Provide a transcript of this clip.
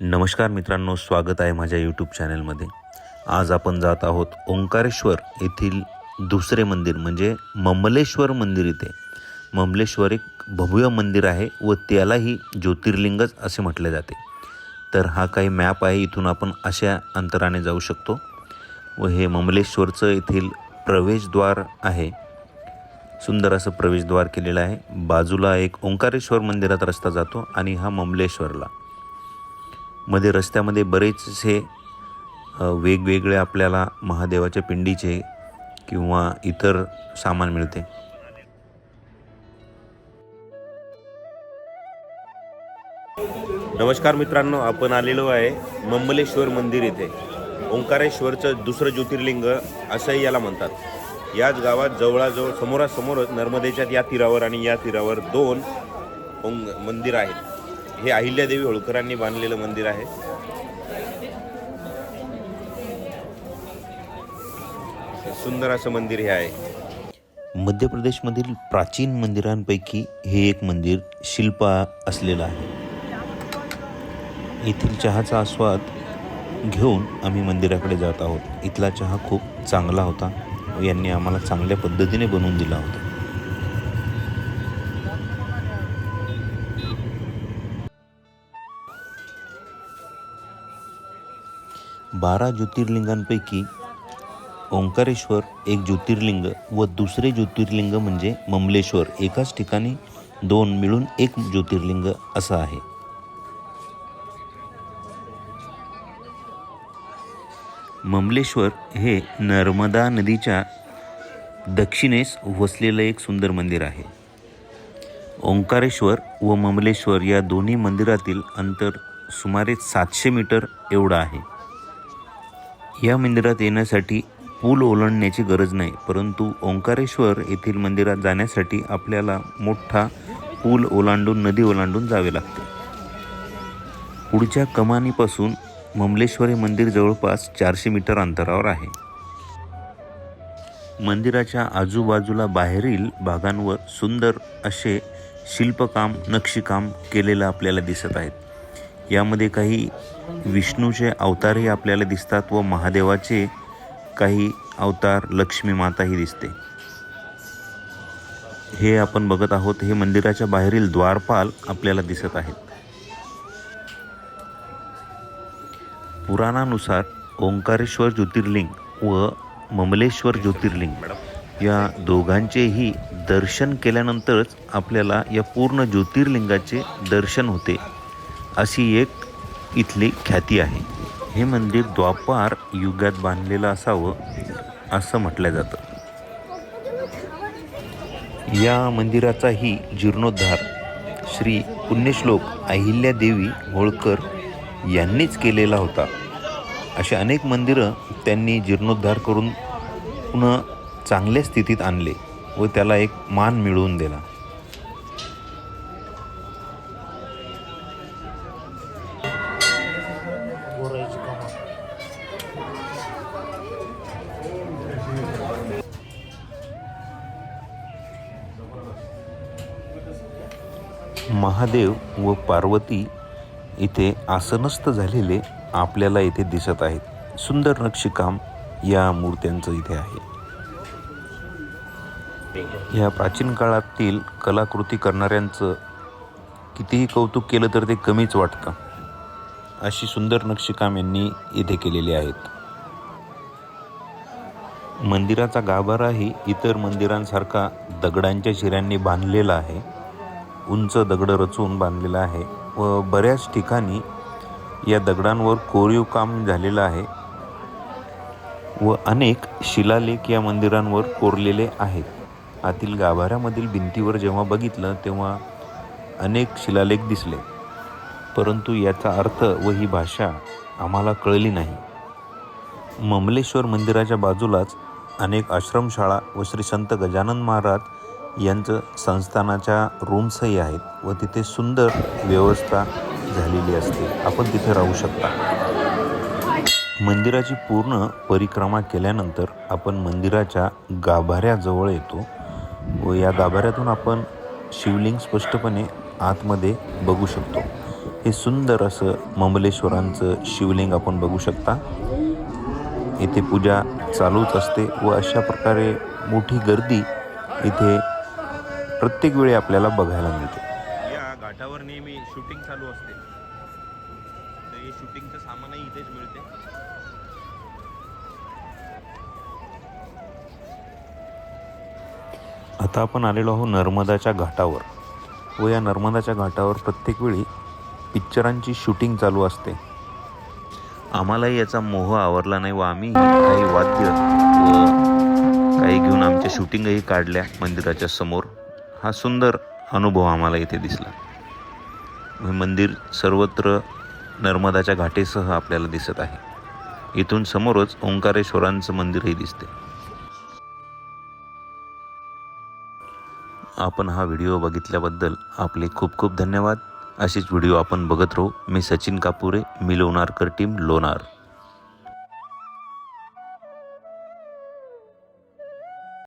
नमस्कार मित्रांनो स्वागत आहे माझ्या यूट्यूब चॅनलमध्ये आज आपण जात आहोत ओंकारेश्वर येथील दुसरे मंदिर म्हणजे ममलेश्वर मंदिर इथे. ममलेश्वर एक भव्य मंदिर आहे व त्यालाही ज्योतिर्लिंगच असे म्हटले जाते. तर हा काही मॅप आहे इथून आपण अशा अंतराने जाऊ शकतो. व हे ममलेश्वरचं येथील प्रवेशद्वार आहे. सुंदर असं प्रवेशद्वार केलेलं आहे. बाजूला एक ओंकारेश्वर मंदिरात रस्ता जातो आणि हा ममलेश्वरला. मध्ये रस्त्यामध्ये बरेचसे वेगवेगळे आपल्याला महादेवाच्या पिंडीचे किंवा इतर सामान मिळते. नमस्कार मित्रांनो आपण आलेलो आहे मंबलेश्वर मंदिर येथे ओंकारेश्वरचं दुसरं ज्योतिर्लिंग असंही याला म्हणतात. याच गावात जवळाजवळ समोरासमोरच नर्मदेच्या या तीरावर आणि या तीरावर दोन ओंग मंदिर आहेत. हे अहिल्यादेवी होळकरांनी बांधलेलं मंदिर आहे. सुंदर असं मंदिर हे आहे. मध्य प्रदेशमधील प्राचीन मंदिरांपैकी हे एक मंदिर शिल्प असलेलं आहे. येथील चहाचा आस्वाद घेऊन आम्ही मंदिराकडे जात आहोत. इथला चहा खूप चांगला होता. यांनी आम्हाला चांगल्या पद्धतीने बनवून दिला होता. बारा ज्योतिर्लिंगांपैकी ओंकारेश्वर एक ज्योतिर्लिंग व दुसरे ज्योतिर्लिंग म्हणजे ममलेश्वर. एकाच ठिकाणी दोन मिळून एक ज्योतिर्लिंग असं आहे. ममलेश्वर हे नर्मदा नदीच्या दक्षिणेस वसलेलं एक सुंदर मंदिर आहे. ओंकारेश्वर व ममलेश्वर या दोन्ही मंदिरातील अंतर सुमारे सातशे मीटर एवढं आहे. या मंदिरात येण्यासाठी पूल ओलांडण्याची गरज नाही परंतु ओंकारेश्वर येथील मंदिरात जाण्यासाठी आपल्याला मोठा पूल ओलांडून नदी ओलांडून जावे लागते. पुढच्या कमानीपासून ममलेश्वर हे मंदिर जवळपास चारशे मीटर अंतरावर आहे. मंदिराच्या आजूबाजूला बाहेरील भागांवर सुंदर असे शिल्पकाम नक्षीकाम केलेलं आपल्याला दिसत आहेत. यामध्ये काही विष्णूचे अवतारही आपल्याला दिसतात व महादेवाचे काही अवतार लक्ष्मी माताही दिसते. हे आपण बघत आहोत. हे मंदिराच्या बाहेरील द्वारपाल आपल्याला दिसत आहेत. पुराणानुसार ओंकारेश्वर ज्योतिर्लिंग व ममलेश्वर ज्योतिर्लिंग या दोघांचेही दर्शन केल्यानंतरच आपल्याला या पूर्ण ज्योतिर्लिंगाचे दर्शन होते. अशी एक इथली ख्याती आहे. हे मंदिर द्वापार युगात बांधलेलं असावं असं म्हटलं जातं. या मंदिराचाही जीर्णोद्धार श्री पुण्यश्लोक अहिल्यादेवी होळकर यांनीच केलेला होता. असे अनेक मंदिरं त्यांनी जीर्णोद्धार करून पुन्हा चांगल्या स्थितीत आणले व त्याला एक मान मिळवून दिला. महादेव व पार्वती इथे आसनस्थ झालेले आपल्याला इथे दिसत आहेत. सुंदर नक्षीकाम या मूर्त्यांचं इथे आहे. या प्राचीन काळातील कलाकृती करणाऱ्यांचं कितीही कौतुक केलं तर ते कमीच वाटतं. अशी सुंदर नक्षीकाम यांनी इथे केलेली आहेत. मंदिराचा गाभाराही इतर मंदिरांसारखा दगडांच्या शिऱ्यांनी बांधलेला आहे. उंच दगड रचून बांधलेला आहे व बऱ्याच ठिकाणी या दगडांवर कोरीव काम झालेलं आहे व अनेक शिलालेख या मंदिरांवर कोरलेले आहेत. आतील गाभाऱ्यामधील भिंतीवर जेव्हा बघितलं तेव्हा अनेक शिलालेख दिसले. परंतु याचा अर्थ व ही भाषा आम्हाला कळली नाही. ममलेश्वर मंदिराच्या बाजूलाच अनेक आश्रमशाळा व श्री संत गजानन महाराज यांचं संस्थानाच्या रूम्सही आहेत व तिथे सुंदर व्यवस्था झालेली असते. आपण तिथे राहू शकता. मंदिराची पूर्ण परिक्रमा केल्यानंतर आपण मंदिराच्या गाभाऱ्याजवळ येतो व या गाभाऱ्यातून आपण शिवलिंग स्पष्टपणे आतमध्ये बघू शकतो. हे सुंदर असं ममलेश्वरांचं शिवलिंग आपण बघू शकता. येथे पूजा चालूच असते व अशा प्रकारे मोठी गर्दी इथे प्रत्येक वेळी आपल्याला बघायला मिळते. या घाटावर नेहमी शूटिंग चालू असते. तर हे शूटिंगचं सामानही इथेच मिळते. आता आपण आलेलो आहोत नर्मदाच्या घाटावर. व या नर्मदाच्या घाटावर प्रत्येक वेळी पिक्चरांची शूटिंग चालू असते. आम्हालाही याचा मोह आवरला नाही व आम्ही काही वाद्य व काही घेऊन आमच्या शूटिंगही काढल्या मंदिराच्या समोर. हा सुंदर अनुभव आम्हाला इथे दिसला. हे मंदिर सर्वत्र नर्मदाच्या घाटेसह आपल्याला दिसत आहे. इथून समोरच ओंकारेश्वरांचं मंदिरही दिसते. आपण हा व्हिडिओ बघितल्याबद्दल आपले खूप खूप धन्यवाद. असेच व्हिडिओ आपण बघत राहू. मी सचिन कापुरे मी लोणारकर टीम लोणार.